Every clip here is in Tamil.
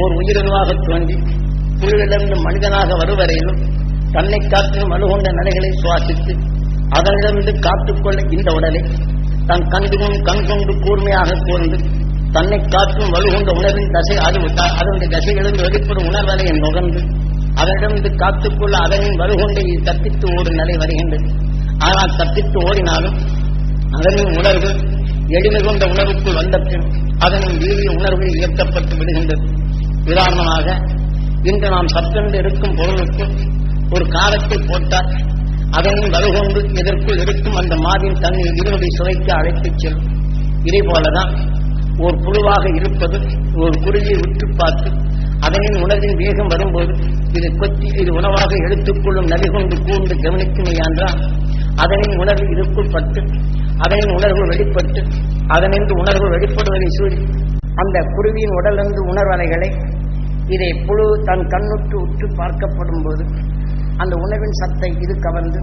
ஓர் உயிரணுவாக தோன்றி குழுவிலிருந்து மனிதனாக வருவரையிலும் தன்னை காற்றிலும் வலுகொண்ட நிலைகளை சுவாசித்து அதனிடமிருந்து காத்துக்கொள்ள இந்த உடலை தன் கண்கும் கண் கொண்டு கூர்மையாக கூர்ந்து தன்னை காற்றும் வலுகொண்ட உணர்வின் தசை அது அதனுடைய தசையிலிருந்து வெளிப்படும் உணர்வலையை நுகர்ந்து அதனிடமிருந்து காத்துக்கொள்ள அதனின் வலுகொண்டை தப்பித்து ஓடும் நிலை வருகின்றது. ஆனால் தப்பித்து ஓடினாலும் அதனின் உணர்வு எளிமை கொண்ட உணர்வுக்குள் வந்த பின் அதனின் வீரிய உணர்வு இயக்கப்பட்டு விடுகின்றது. உதாரணமாக இன்று நாம் சத்தென்று இருக்கும் பொருளுக்கு ஒரு காலத்தை போட்டால் அதனின் வலுகொண்டு இதற்குள் இருக்கும் அந்த மாதின் தன்னை இதனுடைய சுவைக்க அழைத்துச் செல்லும். இதே போலதான் ஒரு புழுவாக இருப்பது ஒரு குருவியை உற்று பார்த்து அதனின் உணவின் வேகம் வரும்போது இது கொத்தி இது உணவாக எடுத்துக்கொள்ளும் நதி கொண்டு கூர்ந்து கவனிக்குமே என்றால் அதனின் உணர்வு இதுக்குள் பட்டு அதனின் உணர்வு வெளிப்பட்டு அதனின்று உணர்வு வெளிப்படுவதை சூழி அந்த குருவியின் உடலிருந்து உணர்வலைகளை இதை புழு தன் கண்ணுற்று உற்று பார்க்கப்படும் போது அந்த உணவின் சத்தை இது கவர்ந்து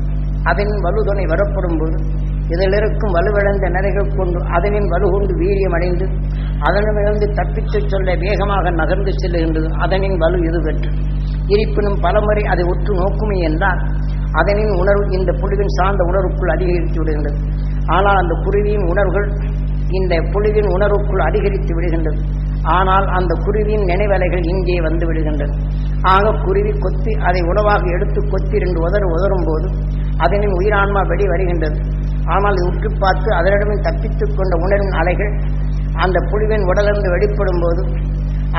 அதன் வலுதுணை வரப்படும் போது இதில் இருக்கும் வலுவிழந்த நிறைகள் கொண்டு அதனின் வலுகொண்டு வீரியம் அடைந்து அதனிலிருந்து தப்பித்துச் சொல்ல வேகமாக நகர்ந்து செல்லுகின்றது. அதனின் வலு இது பெற்று இருப்பினும் பலமுறை அதை உற்று நோக்குமே என்றால் அதனின் உணர்வு இந்த புழுவின் சார்ந்த உணர்வுக்குள் அதிகரித்து விடுகின்றது. ஆனால் அந்த குருவியின் உணர்வுகள் இந்த புழுவின் உணர்வுக்குள் அதிகரித்து விடுகின்றது. ஆனால் அந்த குருவியின் நினைவலைகள் இங்கே வந்து விடுகின்றது. ஆக குருவி கொத்தி அதை உணவாக எடுத்து கொத்தி ரெண்டு உதறு உதரும் போது அதனின் உயிரான்மா வெளி வருகின்றது. ஆனால் உற்று பார்த்து அதனிடமே தப்பித்துக் கொண்ட உணர்வின் அலைகள் அந்த புழுவின் உடலிருந்து வெளிப்படும் போது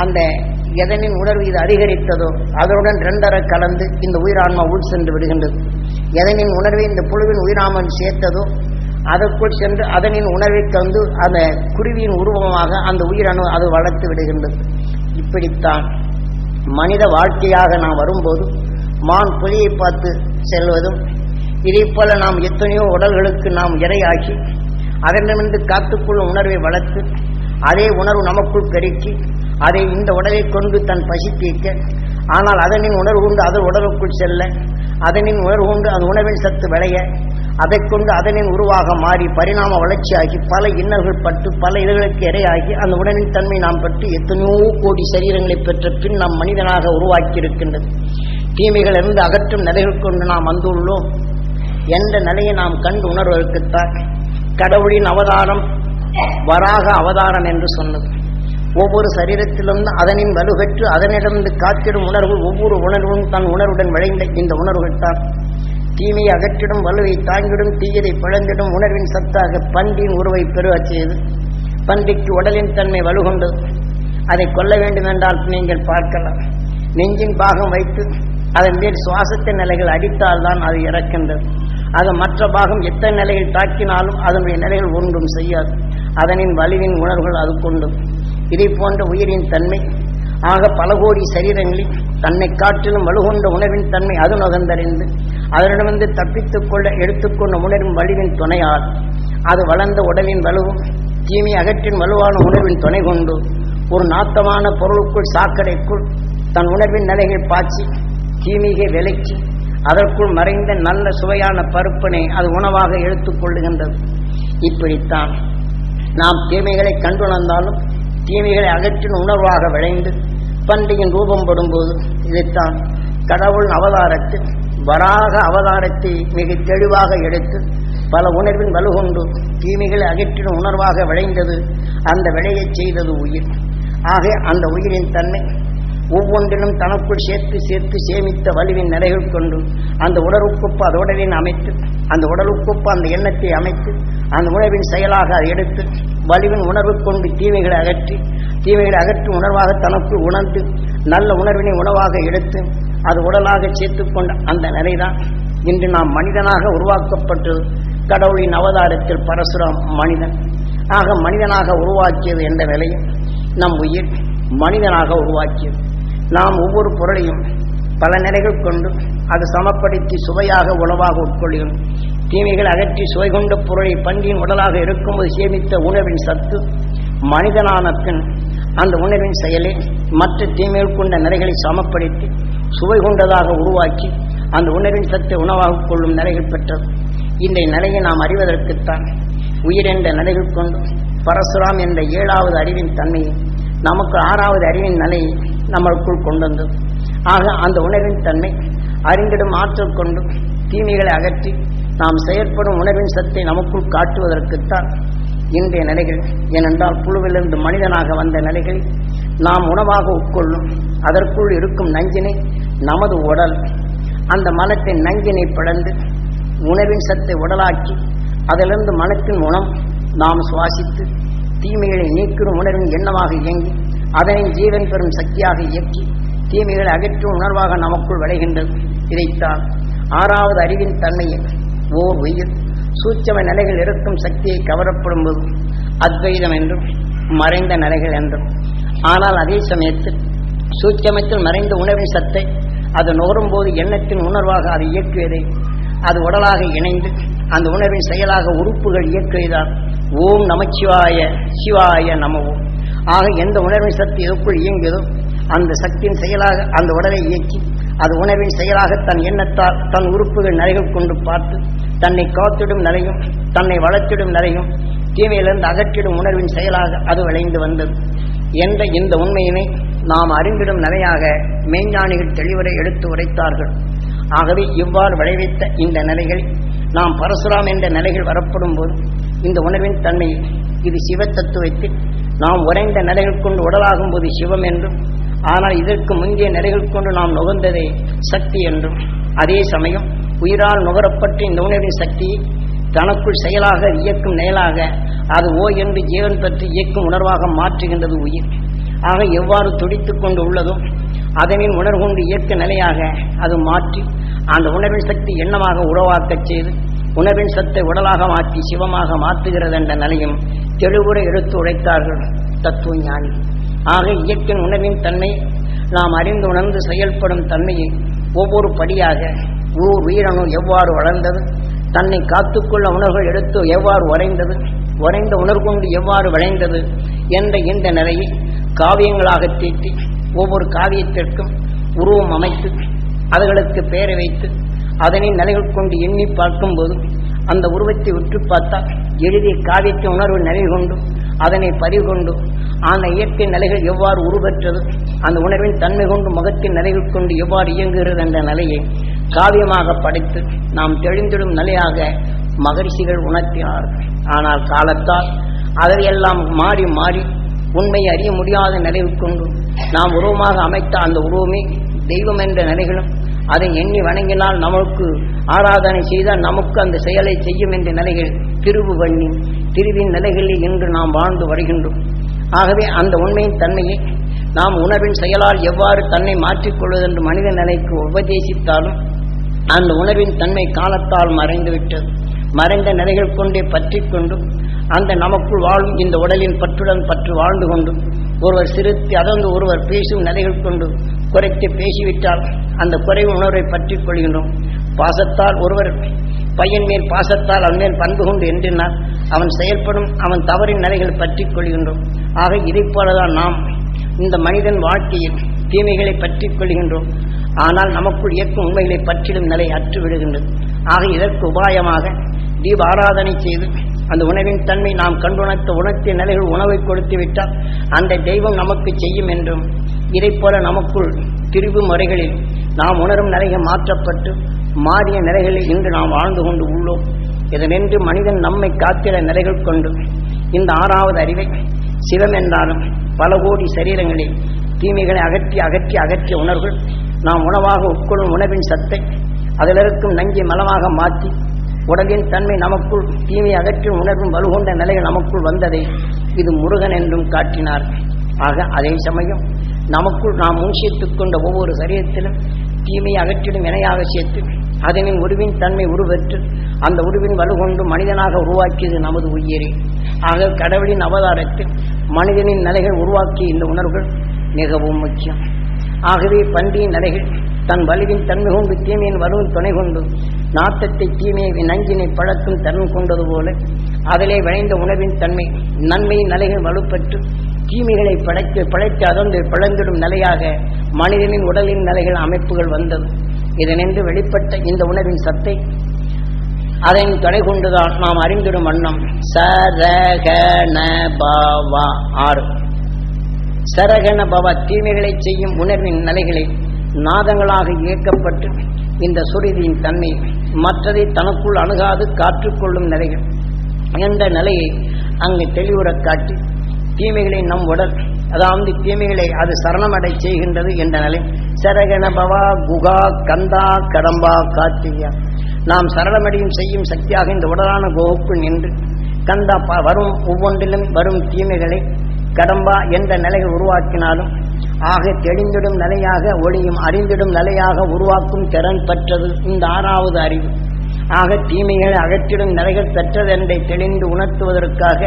அந்த எதனின் உணர்வு இது அதிகரித்ததோ அதனுடன் ரெண்டரை கலந்து இந்த உயிரான்மா உள் சென்று விடுகின்றது. எதனின் உணர்வை இந்த புழுவின் உயிராமன் சேர்த்ததோ அதற்குள் சென்று அதனின் உணர்வை தந்து அந்த குருவியின் உருவமாக அந்த உயிரணு அது வளர்த்து விடுகின்றது. இப்படித்தான் மனித வாழ்க்கையாக நாம் வரும்போது மான் புலியை பார்த்து செல்வதும் இதே போல நாம் எத்தனையோ உடல்களுக்கு நாம் இரையாகி அதனிடமிருந்து காத்துக்கொள்ளும் உணர்வை வளர்த்து அதே உணர்வு நமக்குள் பெருக்கி அதை இந்த உடலை கொண்டு தன் பசி தீர்க்க ஆனால் அதனின் உணர்வு கொண்டு அதன் உடலுக்குள் செல்ல அதனின் உணர்வு கொண்டு அந்த உணவின் சத்து விளைய அதை கொண்டு அதனின் உருவாக மாறி பரிணாம வளர்ச்சியாகி பல இன்னல்கள் பட்டு பல இதழ்களுக்கு இரையாகி அந்த உடலின் தன்மை நாம் பற்றி எத்தனையோ கோடி சரீரங்களை பெற்ற பின் நாம் மனிதனாக உருவாக்கி இருக்கின்றது தீமைகள் இருந்து அகற்றும் நிலைகள் கொண்டு நாம் வந்துள்ளோம். என்ற நிலையை நாம் கண்டு உணர்வதற்குத்தான் கடவுளின் அவதாரம் வராக அவதாரம் என்று சொன்னது. ஒவ்வொரு சரீரத்திலும் அதனின் வலுப்பெற்று அதனிடமிருந்து காத்திடும் உணர்வு ஒவ்வொரு உணர்வும் தன் உணர்வுடன் விளைந்த இந்த உணர்வுகள் தான். தீமையை அகற்றிடும் வலுவை தாங்கிடும் தீயதை பிழந்திடும் உணர்வின் சத்தாக பன்றியின் உருவை பெருகச் செய்து பன்றிக்கு உடலின் தன்மை வலுகொண்டது அதை கொல்ல வேண்டும் என்றால் நீங்கள் பார்க்கலாம். நெஞ்சின் பாகம் வைத்து அதன் மேல் சுவாசத்தின் நிலைகள் அடித்தால் தான் அது இறக்கின்றது. அது மற்ற பாகம் எத்தனை நிலையில் தாக்கினாலும் அதனுடைய நிலைகள் ஒன்றும் செய்யாது. அதனின் வலிவின் உணர்வுகள் அது கொண்டும் இதை போன்ற உயிரின் தன்மை. ஆக பல கோடி சரீரங்களில் தன்னை காற்றிலும் வலுகொண்ட உணர்வின் தன்மை அது நுகர்ந்தறிந்து அதனிடமிருந்து தப்பித்துக் கொள்ள எடுத்துக்கொண்ட உணர்வின் வலிவின் துணையால் அது வளர்ந்த உடலின் வலுவும் தீமை அகற்றின் வலுவான உணர்வின் துணை கொண்டு ஒரு நாத்தமான பொருளுக்குள் சாக்கடைக்குள் தன் உணர்வின் நிலைகள் பாய்ச்சி தீமையை விலக்கி அதற்குள் மறைந்த நல்ல சுவையான பருப்பினை அது உணவாக எடுத்துக் கொள்ளுகின்றது. இப்படித்தான் நாம் தீமைகளை கண்டுணர்ந்தாலும் தீமைகளை அகற்றின் உணர்வாக விளைந்து பண்டிகையின் ரூபம் படும்போது இதைத்தான் கடவுள் அவதாரத்தில் வராக அவதாரத்தை மிக தெளிவாக எடுத்து பல உணர்வின் வலுகொண்டு தீமைகளை அகற்றின உணர்வாக விளைந்தது. அந்த விளையச் செய்தது உயிர். ஆக அந்த உயிரின் தன்மை ஒவ்வொன்றிலும் தனக்குள் சேர்த்து சேர்த்து சேமித்த வலுவின் நிறைகள் கொண்டு அந்த உடலுக்குப்பு அது உடலின் அமைத்து அந்த உடலுக்குப்பு அந்த எண்ணத்தை அமைத்து அந்த உணர்வின் செயலாக அதை எடுத்து வலுவின் உணர்வு கொண்டு தீமைகளை அகற்றி தீமைகளை அகற்றும் உணர்வாக தனக்குள் உணர்ந்து நல்ல உணர்வினை உணவாக எடுத்து அது உடலாக சேர்த்து கொண்ட அந்த நிலைதான் இன்று நாம் மனிதனாக உருவாக்கப்பட்டது கடவுளின் அவதாரத்தில் பரசுராம் மனிதன். ஆக மனிதனாக உருவாக்கியது என்ற நிலையில் நம் உயிர் மனிதனாக உருவாக்கியது. நாம் ஒவ்வொரு பொருளையும் பல நிலைகள் கொண்டு அது சமப்படுத்தி சுவையாக உணவாக உட்கொள்கிறோம். தீமைகள் அகற்றி சுவை கொண்ட பொருளை பன்றியின் உடலாக இருக்கும்போது சேமித்த உணவின் சத்து மனிதனான பின் அந்த உணவின் செயலை மற்ற தீமைகள் கொண்ட நிலைகளை சமப்படுத்தி சுவை கொண்டதாக உருவாக்கி அந்த உணவின் சத்தை உணவாக கொள்ளும் நிலைகள் பெற்றது. இந்த நிலையை நாம் அறிவதற்குத்தான் உயிர் என்ற நிலைகள் கொண்டு பரசுராம் என்ற ஏழாவது அறிவின் தன்மையை நமக்கு ஆறாவது அறிவின் நிலை நம்மளுக்குள் கொண்டு வந்தது. ஆக அந்த உணவின் தன்மை அறிந்திடும் ஆற்றல் கொண்டு தீமைகளை அகற்றி நாம் செயற்படும் உணவின் சத்தை நமக்குள் காட்டுவதற்குத்தான் இன்றைய நிலைகள். ஏனென்றால் புழுவிலிருந்து மனிதனாக வந்த நிலைகளில் நாம் உணவாக உட்கொள்ளும் அதற்குள் இருக்கும் நஞ்சினை நமது உடல் அந்த மனத்தின் நஞ்சினை பிளந்து உணவின் சத்தை உடலாக்கி அதிலிருந்து மனத்தின் உணம் நாம் சுவாசித்து தீமைகளை நீக்கிற உணர்வின் எண்ணமாக இயங்கி அதனை ஜீவன் பெறும் சக்தியாக இயக்கி தீமைகளை அகற்றும் உணர்வாக நமக்குள் விளைகின்றது. இதைத்தான் ஆறாவது அறிவின் தன்மையை ஓர் உயிர். சூட்சம நிலைகள் இருக்கும் சக்தியை கவரப்படும் போது அத்வைதம் என்றும் மறைந்த நிலைகள் என்றும். ஆனால் அதே சமயத்தில் சூட்சமத்தில் மறைந்த உணர்வின் சத்தை அது நுகரும் போது எண்ணத்தின் உணர்வாக அது இயக்குவதை அது உடலாக இணைந்து அந்த உணர்வின் செயலாக உறுப்புகள் இயக்குவதால் ஓம் நமச்சிவாய சிவாய நமவோம் ஆக எந்த உணர்வின் சக்தி எதுக்குள் இயங்கியதோ அந்த சக்தியின் செயலாக அந்த உடலை இயக்கி அது உணர்வின் செயலாக தன் எண்ணத்தால் தன் உறுப்புகள் நிலைகள் கொண்டு பார்த்து தன்னை காத்திடும் நிலையும் தன்னை வளர்த்திடும் நிலையும் தீமையிலிருந்து அகற்றிடும் உணர்வின் செயலாக அது விளைந்து வந்தது. என்ற இந்த உண்மையினை நாம் அறிந்திடும் நிலையாக மெய்ஞானிகள் தெளிவரை எடுத்து உரைத்தார்கள். ஆகவே இவ்வாறு விளைவித்த இந்த நிலைகள் நாம் பரசுராம் என்ற நிலைகள் வரப்படும் போது இந்த உணர்வின் தன்மை இது சிவ தத்துவத்தில் நாம் உறைந்த நிலைகள் கொண்டு உடலாகும் போது சிவம் என்றும் ஆனால் இதற்கு முந்தைய நிலைகள் கொண்டு நாம் நுகர்ந்ததே சக்தி என்றும். அதே சமயம் உயிரால் நுகரப்பட்டு இந்த உணர்வின் சக்தியை தனக்குள் செயலாக இயக்கும் நிலையாக அது ஓ என்று ஜீவன் பற்றி இயக்கும் உணர்வாக மாற்றுகின்றது உயிர். ஆக எவ்வாறு துடித்து கொண்டு உள்ளதோ அதனின் உணர்கொண்டு இயக்க நிலையாக அது மாற்றி அந்த உணர்வின் சக்தி எண்ணமாக உறவாக்கச் செய்து உணர்வின் சத்தை உடலாக மாற்றி சிவமாக மாற்றுகிறது என்ற நிலையும் தெளிவுற எடுத்து உழைத்தார்கள் தத்துவ ஞானி ஆக இயற்கையின் உணர்வின் தன்மை நாம் அறிந்து உணர்ந்து செயல்படும் தன்மையை ஒவ்வொரு படியாக ஊர் உயிரணு எவ்வாறு வளர்ந்தது தன்னை காத்துக்கொள்ள உணர்வுகள் எடுத்து எவ்வாறு உறைந்தது உறைந்த உணர்கொண்டு எவ்வாறு விளைந்தது என்ற இந்த நிலையை காவியங்களாக தீட்டி ஒவ்வொரு காவியத்திற்கும் உருவம் அமைத்து அதுகளுக்கு பெயரை வைத்து அதனை நிலைகள் கொண்டு எண்ணி பார்க்கும்போது அந்த உருவத்தை உற்று பார்த்தால் எழுதிய காவியத்தை உணர்வு நிலை கொண்டு அதனை பறிகொண்டு அந்த இயற்கை நிலைகள் எவ்வாறு உருவற்றது அந்த உணர்வின் தன்மை கொண்டு முகத்தின் நிலைகள் கொண்டு எவ்வாறு இயங்குகிறது என்ற நிலையை காவியமாக படைத்து நாம் தெளிந்திடும் நிலையாக மகரிஷிகள் உணர்த்தினார்கள் ஆனால் காலத்தால் அதையெல்லாம் மாறி மாறி உண்மையை அறிய முடியாத நிலைவு கொண்டு நாம் உருவமாக அமைத்த அந்த உருவமே தெய்வம் என்ற நிலைகளும் அதை எண்ணி வணங்கினால் நமக்கு ஆராதனை செய்தால் நமக்கு அந்த செயலை செய்யும் என்ற நிலைகள் திருவு பண்ணி திருவின் நிலைகளில் இன்று நாம் வாழ்ந்து வருகின்றோம். ஆகவே அந்த உண்மையின் தன்மையை நாம் உணர்வின் செயலால் எவ்வாறு தன்னை மாற்றிக்கொள்வதென்று மனித நிலைக்கு உபதேசித்தாலும் அந்த உணர்வின் தன்மை காலத்தால் மறைந்துவிட்டது. மறைந்த நிலைகள் கொண்டே பற்றி கொண்டும் அந்த நமக்குள் வாழும் இந்த உடலின் பற்றுடன் பற்று வாழ்ந்து கொண்டு ஒருவர் சிரித்து அதர்ந்து ஒருவர் பேசும் நிலைகள் கொண்டு குறைத்து பேசிவிட்டால் அந்த குறைவு உணர்வை பற்றி கொள்கின்றோம். பாசத்தால் ஒருவர் பையன் மேல் பாசத்தால் அவன் மேல் பண்பு கொண்டு என்றினால் அவன் செயல்படும் அவன் தவறின் நிலைகள் பற்றி கொள்கின்றோம். ஆக இதைப் போலதான் நாம் இந்த மனிதன் வாழ்க்கையில் தீமைகளை பற்றி கொள்கின்றோம். ஆனால் நமக்குள் இயக்கும் உண்மைகளை பற்றிடும் நிலை அற்று விடுகின்றது. ஆக இதற்கு உபாயமாக தீப ஆராதனை செய்து அந்த உணவின் தன்மை நாம் கண்டுணர்த்த உணர்த்திய நிலைகள் உணவை கொடுத்து விட்டால் அந்த தெய்வம் நமக்கு செய்யும் என்றும் இதைப் போல நமக்குள் பிரிவு முறைகளில் நாம் உணரும் நிலைகள் மாற்றப்பட்டு மாறிய நிலைகளில் இன்று நாம் வாழ்ந்து கொண்டு உள்ளோம். இதனின்று மனிதன் நம்மை காத்திட நிலைகள் கொண்டு இந்த ஆறாவது அறிவை சிவம் என்றாலும் பல கோடி சரீரங்களில் தீமைகளை அகற்றி அகற்றி அகற்றிய உணர்வுகள் நாம் உணவாக உட்கொள்ளும் உணவின் சத்தை அதிலிருக்கும் நஞ்சை மலமாக மாற்றி உடலின் தன்மை நமக்குள் தீமை அகற்றும் உணர்வும் வலுகொண்ட நிலைகள் நமக்குள் வந்ததை இது முருகன் என்றும் காட்டினார். ஆக அதே சமயம் நமக்குள் நாம் முன்சித்துக் கொண்ட ஒவ்வொரு சரீரத்திலும் தீமையை அகற்றிடும் இணையாக சேர்த்து அதனின் உருவின் தன்மை உருவற்று அந்த உருவின் வலுகொண்டு மனிதனாக உருவாக்கியது நமது உயிரே. ஆக கடவுளின் அவதாரத்தில் மனிதனின் நிலைகள் உருவாக்கிய இந்த உணர்வுகள் மிகவும் முக்கியம். ஆகவே பண்டியின் நிலைகள் தன் வலுவின் தன்மை கொண்டு தீமையின் வலுவின் துணை கொண்டு நாட்டத்தை தீமையை நஞ்சினை பழக்கும் தன்மை கொண்டது போல அதிலே விளைந்த உணவின் தன்மை நன்மையின் நிலைகள் வலுப்பெற்று தீமைகளை படைத்து பழைத்து அதொன்று பிளந்திடும் நிலையாக மனிதனின் உடலின் நிலைகள் அமைப்புகள் வந்தது. இதனின்று வெளிப்பட்ட இந்த உணவின் சத்தை அதன் துணை கொண்டுதான் நாம் அறிந்திடும் வண்ணம். ச ஆறு. சரகணபவா தீமைகளை செய்யும் உணர்வின் நிலைகளை நாதங்களாக இயக்கப்பட்டு இந்த சுருதியின் தன்மை மற்றதை தனக்குள் அணுகாது காற்றுக்கொள்ளும் நிலைகள். என்ற நிலையை அங்கு தெளிவுறக் காட்டி தீமைகளை நம் உடல் அதாவது தீமைகளை அது சரணமடை செய்கின்றது என்ற நிலை. சரகணபவா குகா கந்தா கடம்பா கார்த்திகா. நாம் சரணமடையும் செய்யும் சக்தியாக இந்த உடலான கோவுக்குள் நின்று கந்தா ப- வரும் ஒவ்வொன்றிலும் வரும் தீமைகளை கடம்பா என்ற நிலையை உருவாக்கினாலும் ஆக தெளிந்திடும் நிலையாக ஒளியும் அறிந்திடும் நிலையாக உருவாக்கும் திறன் பெற்றது. இந்த ஆறாவது அறிவு. ஆக தீமைகளை அகற்றிடும் நிலைகள் பெற்றதென்றை தெளிந்து உணர்த்துவதற்காக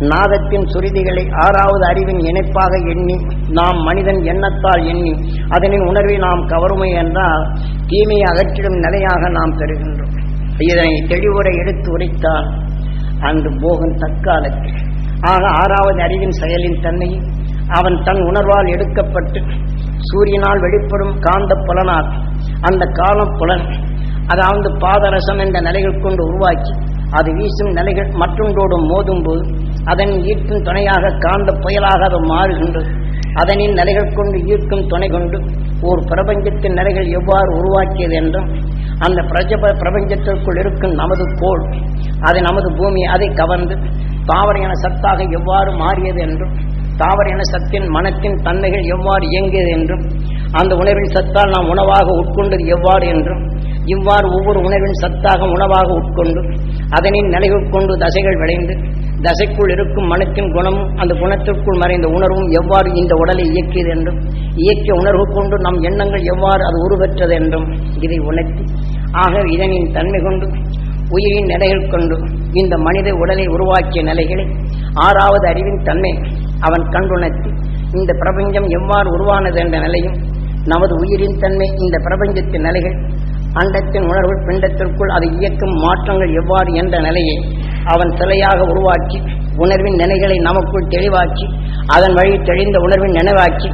நாதத்தின் சுருதிகளை ஆறாவது அறிவின் இணைப்பாக எண்ணி நாம் மனிதன் எண்ணத்தால் எண்ணி அதனின் உணர்வை நாம் கவருமை என்றால் தீமையை அகற்றிடும் நிலையாக நாம் பெறுகின்றோம். இதனை தெளிவுரை எடுத்து உரைத்தால் அன்று போகும் தற்காலத்தில். ஆக ஆறாவது அறிவின் செயலின் தன்னை அவன் தன் உணர்வால் எடுக்கப்பட்டு சூரியனால் வெளிப்படும் காந்த புலனால் அந்த காலம் புலன் அதாவது பாதரசம் என்ற நிலைகள் கொண்டு உருவாக்கி அது வீசும் நிலைகள் மற்றொன்றோடு மோதும் போது அதன் ஈர்க்கும் துணையாக காந்த புயலாக அது மாறுகின்றது. அதனின் நிலைகள் கொண்டு ஈர்க்கும் துணை கொண்டு ஒரு பிரபஞ்சத்தின் நிலைகள் எவ்வாறு உருவாக்கியது என்றும் அந்த பிரஜப பிரபஞ்சத்திற்குள் இருக்கும் நமது கோள் அது நமது பூமி அதை கவர்ந்து தாவர என சத்தாக எவ்வாறு மாறியது என்றும் தாவர என சத்தின் மனத்தின் தன்மைகள் எவ்வாறு இயங்கியது என்றும் அந்த உணர்வின் சத்தால் நாம் உணவாக உட்கொண்டது எவ்வாறு என்றும் இவ்வாறு ஒவ்வொரு உணர்வின் சத்தாக உணவாக உட்கொண்டு அதனின் நிலைகள் கொண்டு தசைகள் விளைந்து தசைக்குள் இருக்கும் மனத்தின் குணமும் அந்த குணத்திற்குள் மறைந்த உணர்வும் எவ்வாறு இந்த உடலை இயக்கியது என்றும் இயக்கிய உணர்வு கொண்டு நம் எண்ணங்கள் எவ்வாறு அது உருவற்றது என்றும் இதை உணர்த்தி ஆக இதனின் தன்மை கொண்டு உயிரின் நிலைகள் கொண்டு இந்த மனித உடலை உருவாக்கிய நிலைகளை ஆறாவது அறிவின் தன்மை அவன் கண்டுணர்த்தி இந்த பிரபஞ்சம் எவ்வாறு உருவானது என்ற நிலையும் நமது உயிரின் தன்மை இந்த பிரபஞ்சத்தின் நிலைகள் அண்டத்தின் உணர்வு பிண்டத்திற்குள் அதை இயக்கும் மாற்றங்கள் எவ்வாறு என்ற நிலையை அவன் சிலையாக உருவாக்கி உணர்வின் நிலைகளை நமக்குள் தெளிவாக்கி அதன் வழி தெளிந்த உணர்வின் நினைவாக்கி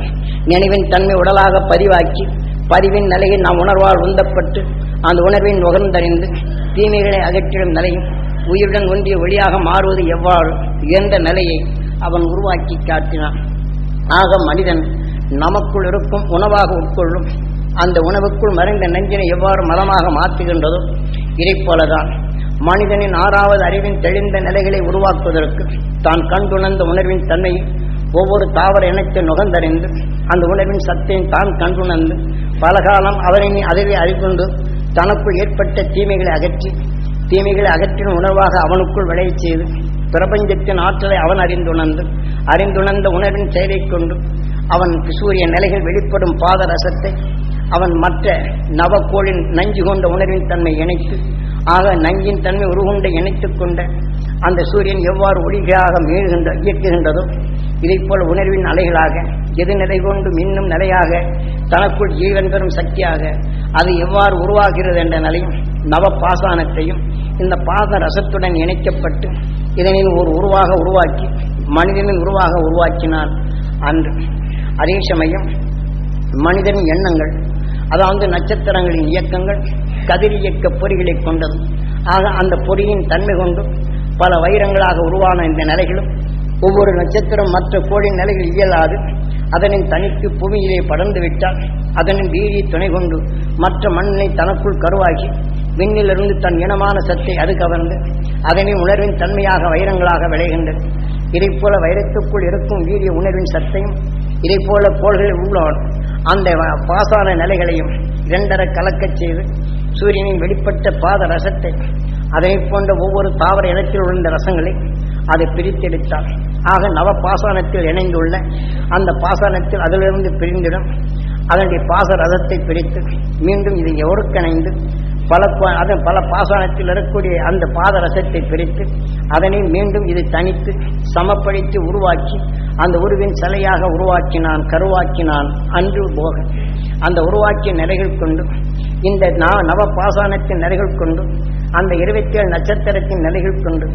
நினைவின் தன்மை உடலாக பதிவாக்கி பதிவின் நிலையில் நாம் உணர்வால் உந்தப்பட்டு அந்த உணர்வின் நுகர்ந்தறிந்து தீமைகளை அகற்றிடும் நிலையும் உயிருடன் ஒன்றிய ஒளியாக மாறுவது எவ்வாறு என்ற நிலையை அவன் உருவாக்கி காட்டினான். ஆக மனிதன் நமக்குள் இருக்கும் உணவாக உட்கொள்ளும் அந்த உணவுக்குள் மறைந்த நஞ்சினை எவ்வாறு மலமாக மாற்றுகின்றதோ இதைப் போலதான் மனிதனின் ஆறாவது அறிவின் தெளிந்த நிலைகளை உருவாக்குவதற்கு தான் கண்டுணர்ந்த உணர்வின் தன்மையை ஒவ்வொரு தாவர இனத்தை நுகர்ந்தறிந்து அந்த உணர்வின் சத்தையும் தான் கண்டுணர்ந்து பலகாலம் அவரின் அதுவே அறிகொண்டு தனக்குள் ஏற்பட்ட தீமைகளை அகற்றி தீமைகளை அகற்றின உணர்வாக அவனுக்குள் விளையச் செய்து பிரபஞ்சத்தின் ஆற்றலை அவன் அறிந்துணர்ந்து அறிந்துணர்ந்த உணர்வின் செயலை கொண்டு அவன் சூரிய நிலைகள் வெளிப்படும் பாதரசத்தை அவன் மற்ற நவக்கோளின் நஞ்சு கொண்ட உணர்வின் தன்மை இணைத்து ஆக நஞ்சின் தன்மை உருகொண்ட இணைத்துக் கொண்ட அந்த சூரியன் எவ்வாறு ஒளிகையாக மீழ்கின்ற இயக்குகின்றதோ இதைப் உணர்வின் அலைகளாக எது நிலை கொண்டும் இன்னும் நிலையாக தனக்குள் ஜீவன் பெறும் சக்தியாக அது எவ்வாறு உருவாகிறது என்ற நிலையும் நவ பாசானத்தையும் இந்த பாச ரசத்துடன் இணைக்கப்பட்டு இதனை ஒரு உருவாக உருவாக்கி மனிதனின் உருவாக உருவாக்கினான். அன்று அதே சமயம் மனிதனின் எண்ணங்கள் அதாவது நட்சத்திரங்களின் இயக்கங்கள் கதிரியக்க பொறிகளை கொண்டது. ஆக அந்த பொறியின் தன்மை கொண்டு பல வைரங்களாக உருவான இந்த நிலைகளும் ஒவ்வொரு நட்சத்திரம் மற்ற கோளின் நிலைகள் இயலாது. அதனின் தனித்து பூமியிலே படர்ந்து விட்டால் அதனின் வீரிய துணை கொண்டு மற்ற மண்ணை தனக்குள் கருவாகி விண்ணிலிருந்து தன் இனமான சத்தை அது கவர்ந்து அதனின் உணர்வின் தன்மையாக வைரங்களாக விளைகின்றது இதைப்போல வைரத்துக்குள் இருக்கும் வீரிய உணர்வின் சத்தையும் இதைப்போல கோள்களில் உள்ள அந்த பாசான நிலைகளையும் இரண்டரை கலக்கச் செய்து சூரியனின் வெளிப்பட்ட பாத ரசத்தை அதை போன்ற ஒவ்வொரு தாவர இனத்தில் உள்ள ரசங்களை அதை பிரித்தெடுத்தார். ஆக நவ பாசானத்தில் இணைந்துள்ள அந்த பாசானத்தில் அதிலிருந்து பிரிந்திடும் அதனுடைய பாச ரதத்தை பிரித்து மீண்டும் இதை ஒருங்கிணைந்து பல அதன் பல பாசனத்தில் இருக்கக்கூடிய அந்த பாதரசத்தை பிரித்து அதனை மீண்டும் இது தனித்து சமப்படுத்தி உருவாக்கி அந்த உருவின் சிலையாக உருவாக்கினான் கருவாக்கினான் அன்று போக. அந்த உருவாக்கிய நிலைகள் கொண்டு இந்த நவ பாசானத்தின் நிலைகள் கொண்டு அந்த இருபத்தி ஏழு நட்சத்திரத்தின் நிலைகள் கொண்டு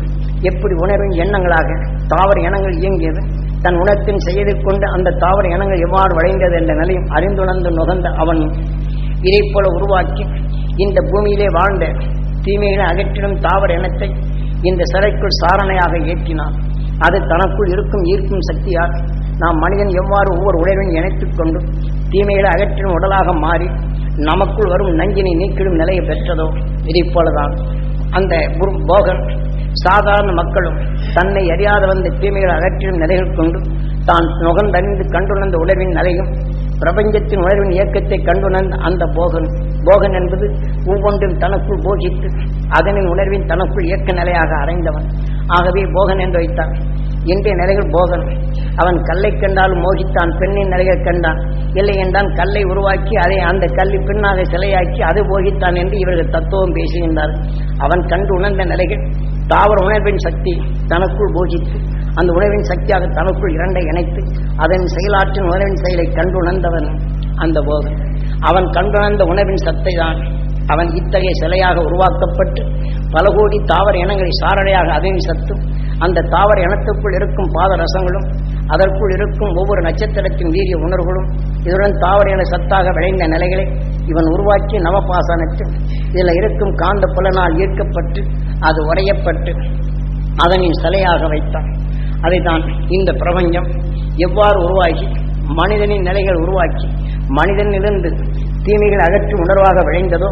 எப்படி உணர்வின் எண்ணங்களாக தாவர இனங்கள் இயங்கியது தன் உணர்த்தின் செய்து கொண்டு அந்த தாவர இனங்கள் எவ்வாறு வளைந்தது என்ற நிலையும் அறிந்துணர்ந்து நுகர்ந்த அவன் இதைப் போல உருவாக்கி இந்த பூமியிலே வாழ்ந்த தீமைகளை அகற்றிடும் தாவர இனத்தை இந்த சிறைக்குள் சாரணையாக ஏற்றினான் அது தனக்குள் இருக்கும் ஈர்க்கும் சக்தியால் நாம் மனிதன் எவ்வாறு ஒவ்வொரு உணர்வையும் இணைத்துக் கொண்டு தீமைகளை அகற்றிடும் உடலாக மாறி நமக்குள் வரும் நஞ்சினை நீக்கிடும் நிலையை பெற்றதோ? இதை போலதான் அந்த குரு- போகன் சாதாரண மக்களும் தன்னை அறியாத வந்த தீமைகளை அகற்றிடும் நிலைகள் கொண்டு தான் நுகர்ந்தறிந்து கண்டுணர்ந்த உணர்வின் நிலையும் பிரபஞ்சத்தின் உணர்வின் இயக்கத்தை கண்டுணர்ந்த அந்த போகன். போகன் என்பது ஒவ்வொன்றும் தனக்குள் போகித்து அதனின் உணர்வின் தனக்குள் இயக்க நிலையாக அடைந்தவன். ஆகவே போகன் என்று வைத்தான் இன்றைய நிலைகள் போகன். அவன் கல்லை கண்டாலும் மோகித்தான் பெண்ணின் நிலைகள் கண்டான். இல்லை என்றால் கல்லை உருவாக்கி அதை அந்த கல்வி பெண்ணாக சிலையாக்கி அது போகித்தான் என்று இவர்கள் தத்துவம் பேசுகின்றார் அவன் கண்டு உணர்ந்த நிலைகள் தாவர உணர்வின் சக்தி தனக்குள் போகித்து அந்த உணவின் சக்தியாக தனக்குள் இரண்டை இணைத்து அதன் செயலாற்றின் உணவின் செயலை கண்டுணர்ந்தவன் அந்த போகன் அவன் கண்டுணர்ந்த உணவின் சத்தை தான் அவன் இத்தகைய சிலையாக உருவாக்கப்பட்டு பல கோடி தாவர இனங்களை சாரணையாக அதையும் சத்தும் அந்த தாவர இனத்துக்குள் இருக்கும் பாதரசங்களும் அதற்குள் இருக்கும் ஒவ்வொரு நட்சத்திரத்தின் வீரிய உணர்வுகளும் இதுடன் தாவர இன சத்தாக விளைந்த நிலைகளை இவன் உருவாக்கி நவபாசனத்தில் இதில் இருக்கும் காந்த புலனால் ஈர்க்கப்பட்டு அது உடையப்பட்டு அதனின் சிலையாக வைத்தான். அதைத்தான் இந்த பிரபஞ்சம் எவ்வாறு உருவாக்கி மனிதனின் நிலைகள் உருவாக்கி மனிதனிலிருந்து தீமைகள் அகற்றும் உணர்வாக விளைந்ததோ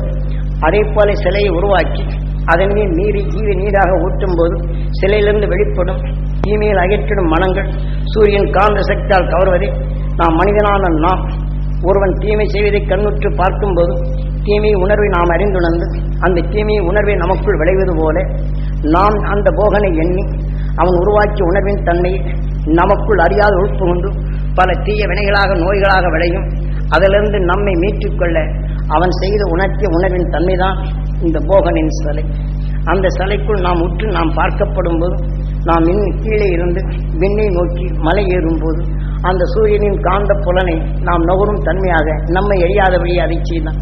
அதே போல சிலையை உருவாக்கி அதன் மீது நீரை ஜீவ நீராக ஊற்றும் போது சிலையிலிருந்து வெளிப்படும் தீமையில் அகற்றிடும் மனங்கள் சூரியன் காந்த சக்தியால் கவர்வதை நாம் மனிதனான நாம் ஒருவன் தீமை செய்வதை கண்ணுற்று பார்க்கும்போது தீமை உணர்வை நாம் அறிந்துணர்ந்து அந்த தீமை உணர்வை நமக்குள் விளைவது போல நாம் அந்த போகனை எண்ணி அவன் உருவாக்கிய உணர்வின் தன்மையை நமக்குள் அறியாத உட்புகுந்து பல தீய வினைகளாக நோய்களாக விளையும். அதிலிருந்து நம்மை மீட்டுக்கொள்ள அவன் செய்த உணர்த்திய உணர்வின் தன்மைதான் இந்த போகனின் சிலை. அந்த சிலைக்குள் நாம் உற்று நாம் பார்க்கப்படும் போது நாம் இன்னும் கீழே இருந்து விண்ணை நோக்கி மலை ஏறும்போது அந்த சூரியனின் காந்த புலனை நாம் நுகரும் தன்மையாக நம்மை எரியாதபடி அதை செய்தான்.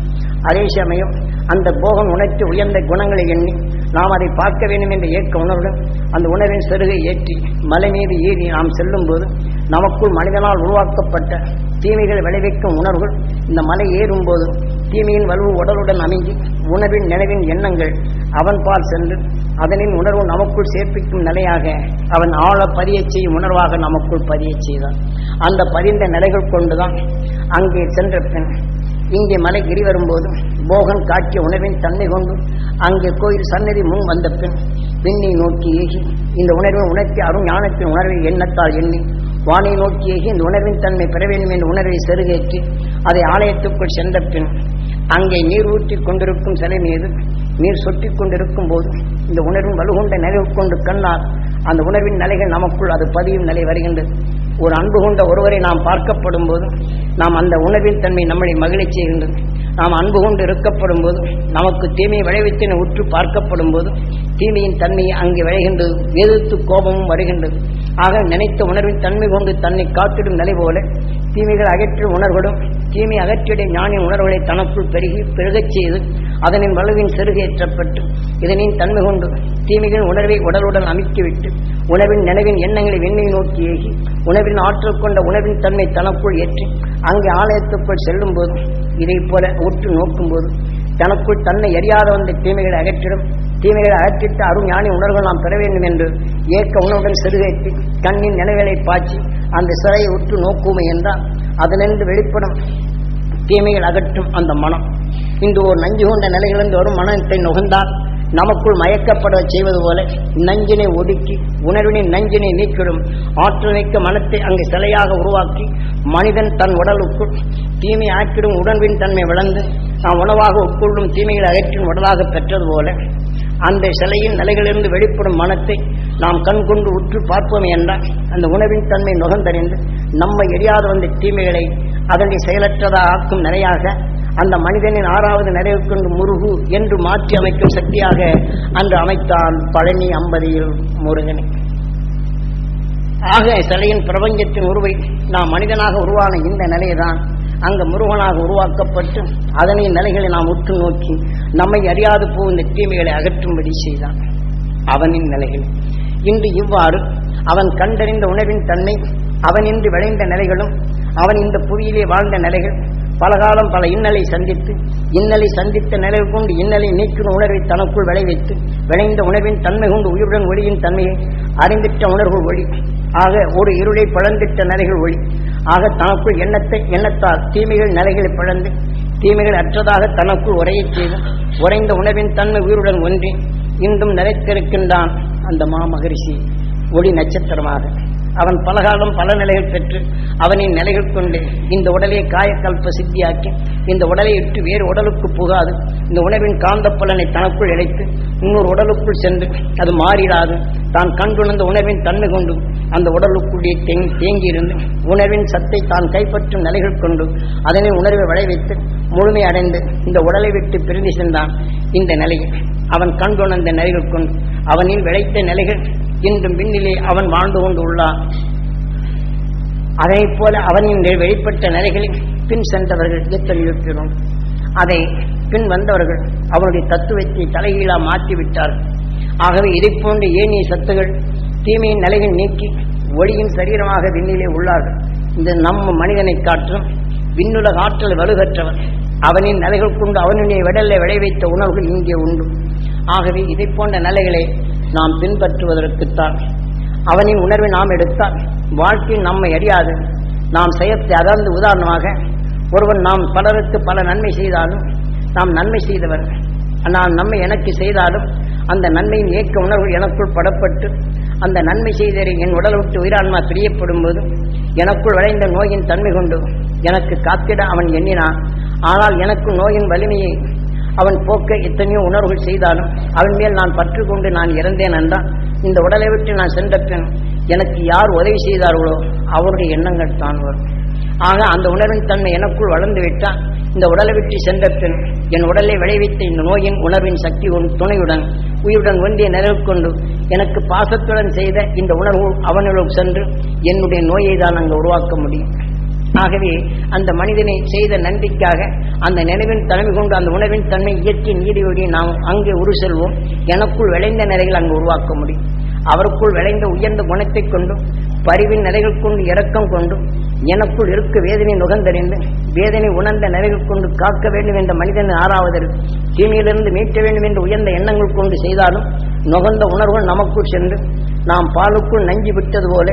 அதே சமயம் அந்த போகன் உணர்ச்சி உயர்ந்த குணங்களை எண்ணி நாம் அதை பார்க்க வேண்டும் என்ற ஏக்க உணர்வுடன் அந்த உணர்வின் செருகை ஏற்றி மலை மீது ஏறி நாம் செல்லும் போது நமக்குள் மனிதனால் உருவாக்கப்பட்ட தீமைகள் விளைவிக்கும் உணர்வுகள் இந்த மலை ஏறும்போது தீமையின் வலுவு உடலுடன் அமைஞ்சி உணவின் நினைவின் எண்ணங்கள் அவன் பால் சென்று அதனின் உணர்வு நமக்குள் சேர்ப்பிக்கும் நிலையாக அவன் ஆழ பதிய செய்யும் உணர்வாக நமக்குள் பதிய செய்தான். அந்த பதிந்த நிலைகள் கொண்டுதான் அங்கே சென்ற பின் இங்கே மலை கிரி வரும்போது போகன் காட்டிய உணவின் தன்மை கொண்டு அங்கே கோயில் சன்னதி முன் வந்த பின் விண்ணை நோக்கி ஏகி இந்த உணர்வை உணர்த்தி அருண் ஞானத்தின் உணர்வை எண்ணத்தால் எண்ணி வானை நோக்கி ஏகி இந்த உணர்வின் தன்மை பெற வேண்டும் என்ற உணர்வை செருகேற்றி அதை ஆலயத்துக்குள் சென்ற பின் அங்கே நீர் ஊற்றி கொண்டிருக்கும் சிலை மீது நீர் சொட்டி கொண்டிருக்கும் போது இந்த உணர்வின் வலுகொண்ட நிலவு கொண்டு கண்ணால் அந்த உணர்வின் நிலைகள் நமக்குள் அது பதியும் நிலை வருகின்றது. ஒரு அன்பு கொண்ட ஒருவரை நாம் பார்க்கப்படும் போது நாம் அந்த உணர்வின் தன்மை நம்மளை மகிழ்ச்சி செய்கின்றது. நாம் அன்பு கொண்டு இருக்கப்படும் போது நமக்கு தீமையை விளைவித்தன உற்று பார்க்கப்படும் போது தீமையின் தன்மை அங்கே விளைகின்றது எதிர்த்து கோபமும் வருகின்றது. ஆக நினைத்த உணர்வின் தன்மை கொண்டு தன்னை காத்திடும் நிலை போல தீமைகள் அகற்றும் உணர்வுகளும் தீமை அகற்றிட ஞானின் உணர்வுகளை தனக்குள் பெருகி பெருகச் செய்து அதனின் வலுவின் செருகேற்றப்பட்டு இதனின் தன்மை கொண்டு தீமைகளின் உணர்வை உடலுடன் அமைக்கிவிட்டு உணவின் நினைவின் எண்ணங்களை வெண்ணை நோக்கி ஏகி உணவின் ஆற்றல் கொண்ட உணவின் தன்மை தனக்குள் ஏற்றி அங்கே ஆலயத்துக்குள் செல்லும் போது இதை போல உற்று நோக்கும்போது தனக்குள் தன்னை எரியாத வந்த தீமைகளை அகற்றிடும். தீமைகளை அகற்றிட்டு அருள் ஞானி உணர்வுகள் நாம் பெற வேண்டும் என்று ஏக்க உணவுடன் செருகேற்றி கண்ணின் நினைவுகளை பாய்ச்சி அந்த சிறையை உற்று நோக்குமை என்றால் அதனின்று வெளிப்படும் தீமைகள் அகற்றும் அந்த மனம். இன்று ஒரு நஞ்சு கொண்ட நிலையிலிருந்து வரும் மனத்தை நுகர்ந்தால் நமக்குள் மயக்கப்பட செய்வது போல நஞ்சினை ஒடுக்கி உணர்வினின் நஞ்சினை நீக்கிடும். ஆற்றல் மிக்க மனத்தை அங்கு சிலையாக உருவாக்கி மனிதன் தன் உடலுக்குள் தீமை ஆக்கிடும் உணர்வின் தன்மை விளந்து நாம் உணவாக உட்கொள்ளும் தீமைகளை அகற்றும் உடலாக பெற்றது போல அந்த சிலையின் நிலைகளிலிருந்து வெளிப்படும் மனத்தை நாம் கண் கொண்டு உற்று பார்ப்போம் என்றால் அந்த உணவின் தன்மை நுகர்ந்தறிந்து நம்மை எரியாத வந்த தீமைகளை அதனை செயலற்றதாக ஆக்கும் நிலையாக அந்த மனிதனின் ஆறாவது நிறைவு கொண்டு முருகு என்று மாற்றி அமைக்கும் சக்தியாக அன்று அமைத்தான் பழனி அம்பதியில் முருகனை. ஆக சிலையின் பிரபஞ்சத்தின் உருவை நாம் மனிதனாக உருவான இந்த நிலையைதான் அங்கு முருகனாக உருவாக்கப்பட்டு அதனை நிலைகளை நாம் உற்று நோக்கி நம்மை அறியாது போ இந்த தீமைகளை அகற்றும்படி செய்தான் அவனின் நிலைகள். இன்று இவ்வாறு அவன் கண்டறிந்த உணவின் தன்மை அவனின்றி விளைந்த நிலைகளும் அவன் இந்த புவியிலே வாழ்ந்த நிலைகள் பலகாலம் பல இன்னலை சந்தித்து இன்னலை சந்தித்த நிலை கொண்டு இன்னலை நீக்கும் உணர்வை தனக்குள் விளைவித்து விளைந்த உணர்வின் தன்மை கொண்டு உயிருடன் ஒளியின் தன்மையை அறிந்திட்ட உணர்வு ஒளி. ஆக ஒரு இருளை பிளந்திட்ட நிலைகள் ஒளி. ஆக தனக்குள் எண்ணத்தை எண்ணத்தால் தீமைகள் நிலைகளை பிளந்து தீமைகள் அற்றதாக தனக்குள் உரையை செய்து உறைந்த உணவின் தன்மை உயிருடன் ஒன்றி இன்றும் நிலைத்திருக்கின்றான் அந்த மாமகரிஷி. ஒளி நட்சத்திரமாக. அவன் பலகாலம் பல நிலைகள் பெற்று அவனின் நிலைகள் கொண்டு இந்த உடலை காயக்கல்ப சித்தியாக்கி இந்த உடலை விட்டு வேறு உடலுக்கு புகாது. இந்த உணவின் காந்த பலனை தனக்குள் இழைத்து இன்னொரு உடலுக்குள் சென்று அது மாறிடாது. தான் கண்டுணர்ந்த உணவின் தன்மை கொண்டு அந்த உடலுக்குள்ளே தேங்கி தேங்கியிருந்து உணவின் சத்தை தான் கைப்பற்றும் நிலைகள் கொண்டு அதனை உணர்வை விளைவித்து முழுமை அடைந்து இந்த உடலை விட்டு பிரிந்து சென்றான். இந்த நிலையில் அவன் கண்டுணர்ந்த நிலைகள் கொண்டு அவனின் விளைத்த நிலைகள் இன்றும் விண்ணிலே அவன் வாழ்ந்து கொண்டு உள்ளான் அதைப் போல அவனின் வெளிப்பட்ட நிலைகளை பின் சென்றவர்கள் எத்தனையோ அதை பின் வந்தவர்கள் அவனுடைய தத்துவத்தை தலைகீழா மாற்றிவிட்டார்கள். ஆகவே இதைப் போன்ற ஏனிய சத்துகள் தீமையின் நிலைகள் நீக்கி ஒளியின் சரீரமாக விண்ணிலே உள்ளார்கள். இந்த நம்ம மனிதனை காற்றும் விண்ணுலக ஆற்றல் வலுகற்றவன். அவனின் நிலைகள் கொண்டு அவனுடைய விடலை விளைவித்த உணவுகள் இங்கே உண்டு. ஆகவே இதை போன்ற நிலைகளை நாம் பின்பற்றுவதற்குத்தான். அவனின் உணர்வை நாம் எடுத்தால் வாழ்க்கை நம்மை அறியாது. நாம் செய்யத்தை அதாவது உதாரணமாக ஒருவன் நாம் பலருக்கு பல நன்மை செய்தாலும் நாம் நன்மை செய்தவர். நான் நன்மை எனக்கு செய்தாலும் அந்த நன்மையின் இயக்க உணர்வு எனக்குள் படப்பட்டு அந்த நன்மை செய்தரை என் உடல் விட்டு உயிரான்மா பிரியப்படும் போது எனக்குள் விளைந்த நோயின் தன்மை கொண்டு எனக்கு காத்திட அவன் எண்ணினான். ஆனால் எனக்கு நோயின் வலிமையை அவன் போக்க எத்தனையோ உணர்வுகள் செய்தாலும் அவன் மேல் நான் பற்று கொண்டு நான் இறந்தேன் என்றான் இந்த உடலை விட்டு நான் சென்ற பின் எனக்கு யார் உதவி செய்தார்களோ அவருடைய எண்ணங்கள் தான் வரும். ஆக அந்த உணர்வின் தன்மை எனக்குள் வளர்ந்து விட்டால் இந்த உடலை விட்டு சென்ற பின் என் உடலை விளைவித்த இந்த நோயின் உணர்வின் சக்தி உன் துணையுடன் உயிருடன் ஒன்றிய நிழல் கொண்டு எனக்கு பாசத்துடன் செய்த இந்த உணர்வு அவனுடன் சென்று என்னுடைய நோயை தான் அங்கு உருவாக்க முடியும். ஆகவே அந்த மனிதனை செய்த நன்றிக்காக அந்த நினைவின் தலைமை கொண்டு அந்த உணவின் தன்மை இயற்கை நீடியோடி நாம் அங்கே உரு செல்வோம். எனக்குள் விளைந்த நிலைகள் அங்கு உருவாக்க முடியும். அவருக்குள் விளைந்த உயர்ந்த குணத்தை கொண்டு பரிவின் நிலைகள் கொண்டு இரக்கம் கொண்டு எனக்குள் இருக்க வேதனை நுகர்ந்தறிந்து வேதனை உணர்ந்த நிலைகள் கொண்டு காக்க வேண்டும் என்ற மனிதன் ஆறாவதற்கு தீமையிலிருந்து மீட்க வேண்டும் என்று உயர்ந்த எண்ணங்கள் கொண்டு செய்தாலும் நுகர்ந்த உணர்வுகள் நமக்குள் சென்று நாம் பாலுக்குள் நஞ்சி விட்டது போல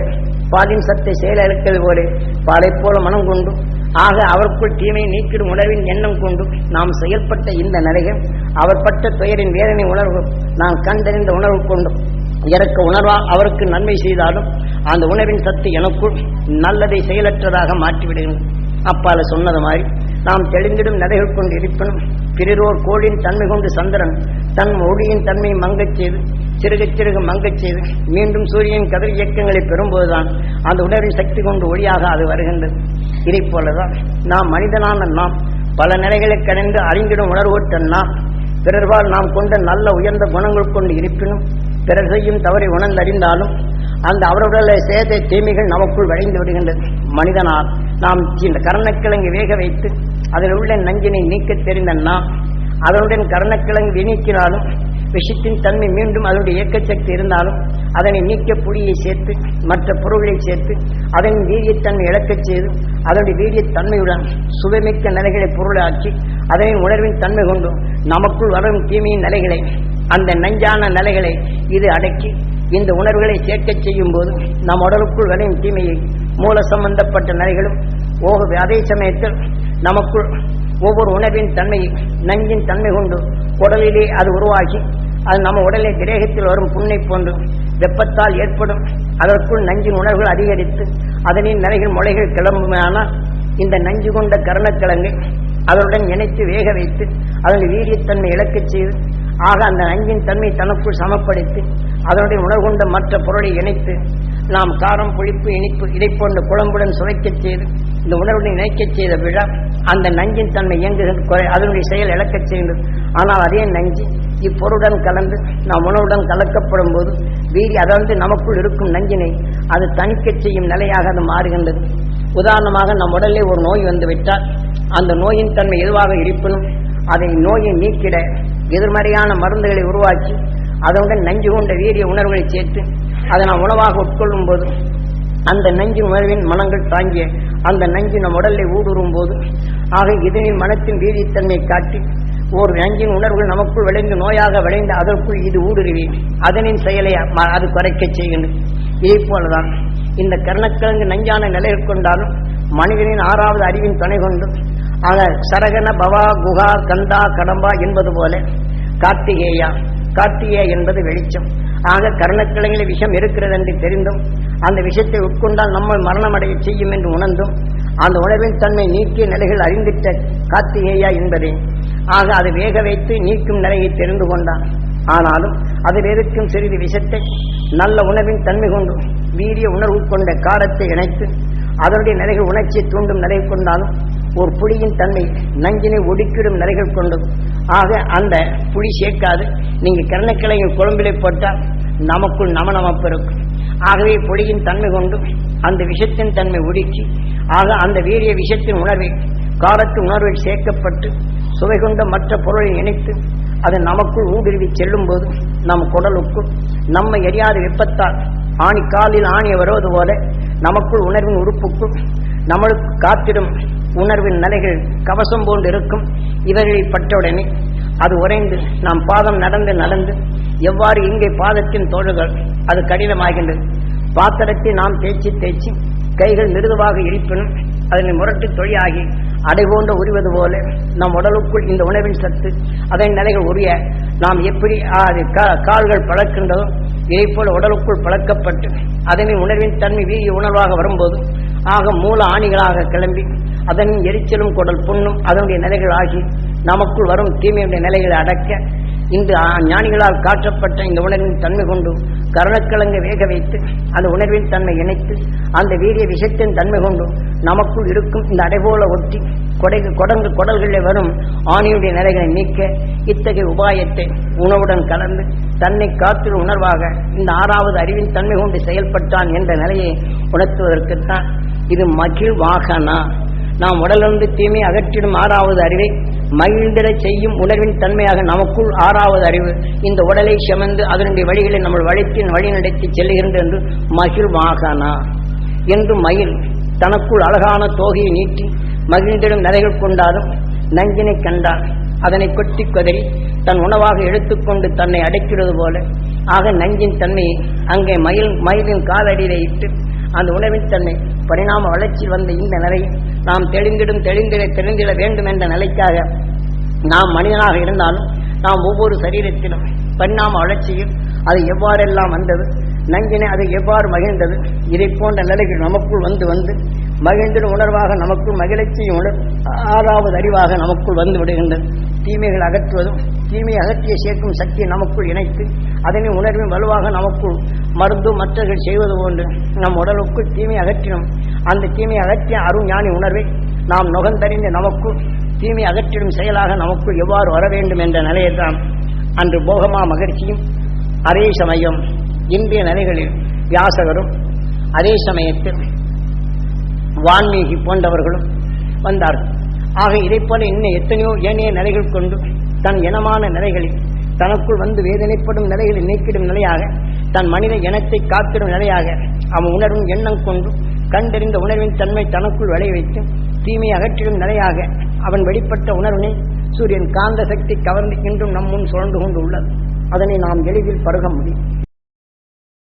பாலின் சத்தை செயலிழக்கிறது போல பாலை போல மனம் கொண்டு ஆக அவருக்குள் தீமை நீக்கிடும் உணர்வின் எண்ணம் கொண்டு நாம் செயல்பட்ட இந்த நிலைகள் அவர் பட்ட துயரின் வேதனை உணர்வு நாம் கண்டறிந்த உணர்வு கொண்டும் எனக்கு உணர்வா அவருக்கு நன்மை செய்தாலும் அந்த உணவின் சத்து எனக்குள் நல்லதை செயலற்றதாக மாற்றிவிடுகிறது அப்பால சொன்னது மாதிரி நாம் தெளிந்திடும் நடைகள் கொண்டு இருப்பினும் பிறரோர் கோளின் தன்மை கொண்டு சந்திரன் தன் மொழியின் தன்மை மங்கச் செய்து சிறுக சிறுக மங்கச் செய்து மீண்டும் சூரியன் கதிர் இயக்கங்களை பெறும்போதுதான் அந்த உணர்வின் சக்தி கொண்டு ஒளியாக அது வருகின்றது. இதை போலதான் நாம் மனிதனான நாம் பல நிலைகளை கடந்து அறிந்திடும் உணர்வோட்ட நாம் பிறர்வால் நாம் கொண்ட நல்ல உயர்ந்த குணங்கள் கொண்டு இருப்பினும் பிறர் செய்யும் தவறை உணர்ந்தறிந்தாலும் அந்த அவர்களுடைய சேத தீமைகள் நமக்குள் வளைந்து விடுகின்றது. மனிதனால் நாம் இந்த கரணக்கிழங்கு வேக வைத்து அதில் உள்ள நஞ்சினை நீக்கத் தெரிந்த நாம் அதனுடன் கரணக்கிழங்கு நீக்கினாலும் விஷத்தின் தன்மை மீண்டும் அதனுடைய இயக்கச்சக்தி இருந்தாலும் அதனை நீக்க புலியை சேர்த்து மற்ற பொருள்களை சேர்த்து அதன் வீரியத்தன்மை இழக்கச் செய்து அதனுடைய வீரியத்தன்மையுடன் சுவைமிக்க நிலைகளை பொருளாக்கி அதனை உணர்வின் தன்மை கொண்டு நமக்குள் வரும் தீமையின் நிலைகளை அந்த நஞ்சான நிலைகளை இது அடக்கி இந்த உணர்வுகளை சேர்க்கச் செய்யும் போது நம் உடலுக்குள் விளையும் தீமையை மூல சம்பந்தப்பட்ட நிலைகளும் ஓக அதே சமயத்தில் நமக்குள் ஒவ்வொரு உணர்வின் தன்மையும் நஞ்சின் தன்மை கொண்டு உடலிலே அது உருவாகி அது நம்ம உடலை கிரேகத்தில் வரும் புண்ணை போன்று வெப்பத்தால் ஏற்படும். அதற்குள் நஞ்சின் உணர்வுகள் அதிகரித்து அதனின் நிறைகள் முளைகள் கிளம்புமானால் இந்த நஞ்சு கொண்ட கரணக்கிழங்கை அதனுடன் இணைத்து வேக வைத்து அதன் வீரியத்தன்மை இழக்கச் செய்து ஆக அந்த நஞ்சின் தன்மை தனக்குள் சமப்படுத்தி அதனுடைய உணர்கொண்ட மற்ற பொருளை இணைத்து நாம் காரம் புளிப்பு இனிப்பு இதை போன்ற குழம்புடன் சுவைக்கச் செய்து இந்த உணர்வுகளை நினைக்க செய்த விழா அந்த நஞ்சின் தன்மை இயங்குகின்ற குறை அதனுடைய செயல் இழக்கச் செய்கின்றது. ஆனால் அதே நஞ்சு இப்பொருளுடன் கலந்து நாம் உணவுடன் கலக்கப்படும் போது வீரி அதாவது நமக்குள் இருக்கும் நஞ்சினை அது தணிக்கச் செய்யும் நிலையாக அது மாறுகின்றது. உதாரணமாக நம் உடலே ஒரு நோய் வந்துவிட்டால் அந்த நோயின் தன்மை எதுவாக இருப்பினும் அதை நோயை நீக்கிட எதிர்மறையான மருந்துகளை உருவாக்கி அதனுடன் நஞ்சு கொண்ட வீரிய உணர்வுகளை சேர்த்து அதை நாம் உணவாக உட்கொள்ளும் போது அந்த நஞ்சு உணர்வின் மனங்கள் தாங்கிய அந்த நஞ்சு நம் உடலை ஊடுருவும் போது ஆக இதனின் மனத்தின் வீதித்தன்மை காட்டி ஒரு நஞ்சின் உணர்வுகள் நமக்குள் விளைந்து நோயாக விளைந்து அதற்குள் இது ஊடுருவி அதனின் செயலை ம- அது குறைக்கச் செய்கின்றது. இதே போலதான் இந்த கர்ணக்கிழங்கு நஞ்சான நிலை கொண்டாலும் மனிதனின் ஆறாவது அறிவின் துணை கொண்டு ஆக சரகன பவா குஹா கந்தா கடம்பா என்பது போல கார்த்திகேயா கார்த்திகேயா என்பது வெளிச்சம். ஆக கர்ணக்கிழங்கில் விஷம் இருக்கிறது என்று தெரிந்தும் அந்த விஷத்தை உட்கொண்டால் நம்ம மரணமடைய செய்யும் என்று உணர்ந்தும் அந்த உணர்வின் தன்மை நீக்கிய நிலைகள் அறிந்திட்ட கார்த்திகேயா என்பதே. ஆக அதை வேக வைத்து நீக்கும் நிலையை தெரிந்து கொண்டான். ஆனாலும் அதில் இருக்கும் சிறிது விஷத்தை நல்ல உணவின் தன்மை கொண்டு வீரிய உணர்வு கொண்ட காரத்தை இணைத்து அதனுடைய நிலைகள் உணர்ச்சியை தூண்டும் நிலை கொண்டாலும் ஒரு புலியின் தன்மை நஞ்சினை ஒடுக்கிடும் நிலைகள் கொண்டது. ஆக அந்த புலி சேர்க்காது. நீங்கள் கருணக்கிழங்கு குழம்பிலே போட்டால் நமக்குள் நமநமப்பு இருக்கும். ஆகவே புலியின் தன்மை கொண்டு அந்த விஷத்தின் தன்மை ஒடுக்கி ஆக அந்த வீரிய விஷத்தின் உணர்வை காலத்து உணர்வில் சேர்க்கப்பட்டு சுவை கொண்ட மற்ற பொருளை இணைத்து அது நமக்குள் ஊடுருவி செல்லும் போது நம் குடலுக்குள் நம்மை எரியாத வெப்பத்தால் ஆணி காலில் ஆணிய வருவது போல நமக்குள் உணர்வின் உறுப்புக்குள் நம்மளுக்கு காத்திடும் உணர்வின் நிலைகள் கவசம் போன்று இருக்கும் இவர்களை பட்டவுடனே அது உறைந்து நாம் பாதம் நடந்து நடந்து எவ்வாறு இங்கே பாதத்தின் தோள்கள் அது கடினமாகின்றது. பாத்திரத்தை நாம் தேய்ச்சி தேய்ச்சி கைகள் மிருதுவாக இருப்பினும் அதனை முரட்டு தொழிலாகி அடை போன்ற உரிவது போல நம் உடலுக்குள் இந்த உணவின் சத்து அதன் நிலைகள் உரிய நாம் எப்படி அது கால்கள் பழக்கின்றதோ இதை போல உடலுக்குள் பழக்கப்பட்டு அதனை உணர்வின் தன்மை வீரிய உணர்வாக வரும்போது ஆக மூல ஆணிகளாக கிளம்பி அதன் எரிச்சலும் குடல் புண்ணும் அதனுடைய நிலைகள் ஆகி நமக்குள் வரும் தீமையுடைய நிலைகளை அடக்க இந்த ஞானிகளால் காட்டப்பட்ட இந்த உணர்வின் தன்மை கொண்டு கருணக்கிழங்கை வேக வைத்து அந்த உணர்வின் தன்மை இணைத்து அந்த வீரிய விஷத்தின் தன்மை கொண்டு நமக்குள் இருக்கும் இந்த அடைபோல ஒட்டி கொடை கொடங்கு குடல்களில் வரும் ஆணியுடைய நிலைகளை நீக்க இத்தகைய உபாயத்தை உணவுடன் கலந்து தன்னை காத்திரு உணர்வாக இந்த ஆறாவது அறிவின் தன்மை கொண்டு செயல்பட்டான் என்ற நிலையை உணர்த்துவதற்குத்தான் இது மகிழ்வாகனா? நாம் உடலிருந்து தீமை அகற்றிடும் ஆறாவது அறிவை மகிழ்ந்திட செய்யும் உணர்வின் தன்மையாக நமக்குள் ஆறாவது அறிவு. இந்த உடலை செமந்து அதனுடைய வழிகளை நம்ம வழித்தின் வழி நடத்தி செல்லுகின்ற என்று மகிழ்வாகனா? என்று மயில் தனக்குள் அழகான தோகையை நீட்டி மகிழ்ந்திடும் நிலைகள் கொண்டாலும் நஞ்சினை கண்டான் அதனை கொட்டி கொதறி தன் உணவாக எடுத்துக்கொண்டு தன்னை அடைக்கிறது போல. ஆக நஞ்சின் தன்மையை அங்கே மயில் மயிலின் காலடியிலே இட்டு அந்த உணவின் தன்மை பரிணாம வளர்ச்சி வந்த இந்த நிலையை நாம் தெளிந்திடும் தெளிந்திட தெரிந்திட வேண்டும் என்ற நிலைக்காக நாம் மனிதனாக இருந்தாலும் நாம் ஒவ்வொரு சரீரத்திலும் பெண்ணாம் வளர்ச்சியில் அது எவ்வாறெல்லாம் வந்தது நஞ்சினை அது எவ்வாறு மகிழ்ந்தது இதை போன்ற நிலைகள் நமக்குள் வந்து வந்து மகிழ்ந்திடும் உணர்வாக நமக்குள் மகிழ்ச்சியும் உணர் ஆறாவது அறிவாக நமக்குள் வந்து விடுகின்றது. தீமைகள் அகற்றுவதும் தீமை அகற்றிய சேர்க்கும் சக்தியை நமக்குள் இணைத்து அதனை உணர்வின் வலுவாக நமக்குள் மருந்து மற்றவர்கள் செய்வது போன்று நம் உடலுக்குள் தீமை அகற்றினோம். அந்த தீமை அகற்றிய அருஞானி உணர்வை நாம் நுகர்ந்தறிந்து நமக்குள் தீமை அகற்றிடும் செயலாக நமக்குள் எவ்வாறு வர வேண்டும் என்ற நிலையைத்தான் அன்று போகமா மகிழ்ச்சியும் அதே சமயம் இன்றைய நிலைகளில் வியாசகரும் அதே சமயத்தில் வான்மீகி போன்றவர்களும் வந்தார்கள். ஆக இதை போல இன்னும் எத்தனையோ ஏனைய நிலைகள் கொண்டு தன் இனமான நிலைகளில் தனக்குள் வந்து வேதனைப்படும் நிலைகளை நீக்கிடும் நிலையாக தன் மனித இனத்தை காத்திடும் நிலையாக அவன் உணர்வும் எண்ணம் கொண்டு கண்டறிந்த உணர்வின் தன்மை தனக்குள் விளைய வைத்து தீமையை அகற்றிடும் நிலையாக அவன் வெளிப்பட்ட உணர்வினை சூரியன் காந்த சக்தி கவர்ந்து இன்றும் நம்முன் சுழன்று கொண்டு உள்ளது. அதனை நாம் எளிதில் பருக முடியும்.